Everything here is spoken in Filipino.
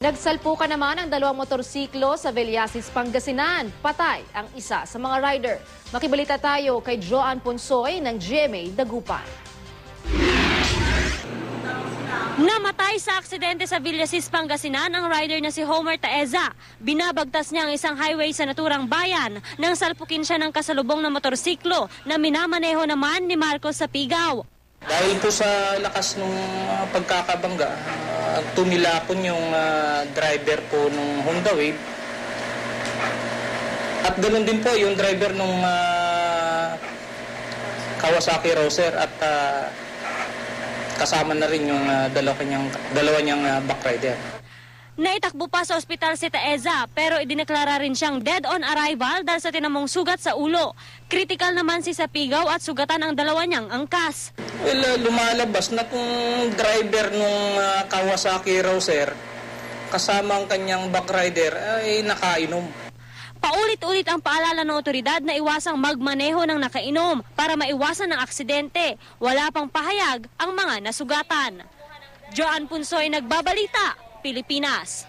Nagsalpukan naman ang dalawang motorsiklo sa Villasis, Pangasinan. Patay ang isa sa mga rider. Makibalita tayo kay Joan Ponsoy ng GMA Dagupan. Namatay sa aksidente sa Villasis, Pangasinan ang rider na si Homer Taeza. Binabagtas niya ang isang highway sa naturang bayan nang salpukin siya ng kasalubong na motorsiklo na minamaneho naman ni Marcos sa Pigaw. Dahil po sa lakas ng uh, pagkakabangga, uh, tumilapon yung uh, driver po ng Honda Wave. At ganoon din po yung driver ng Kawasaki Roser at uh, kasama na rin yung uh, dalawa, kanyang, dalawa niyang uh, backrider. Naitakbo pa sa ospital si Taeza pero idineklara rin siyang dead on arrival dahil sa tinamong sugat sa ulo. Critical naman si Sapigaw at sugatan ang dalawa niyang angkas. Well, uh, lumalabas na kung driver ng uh, Kawasaki Roser kasama ang kanyang backrider ay nakainom. Paulit-ulit ang paalala ng otoridad na iwasang magmaneho ng nakainom para maiwasan ng aksidente. Wala pang pahayag ang mga nasugatan. Joan Punsoy nagbabalita, Pilipinas.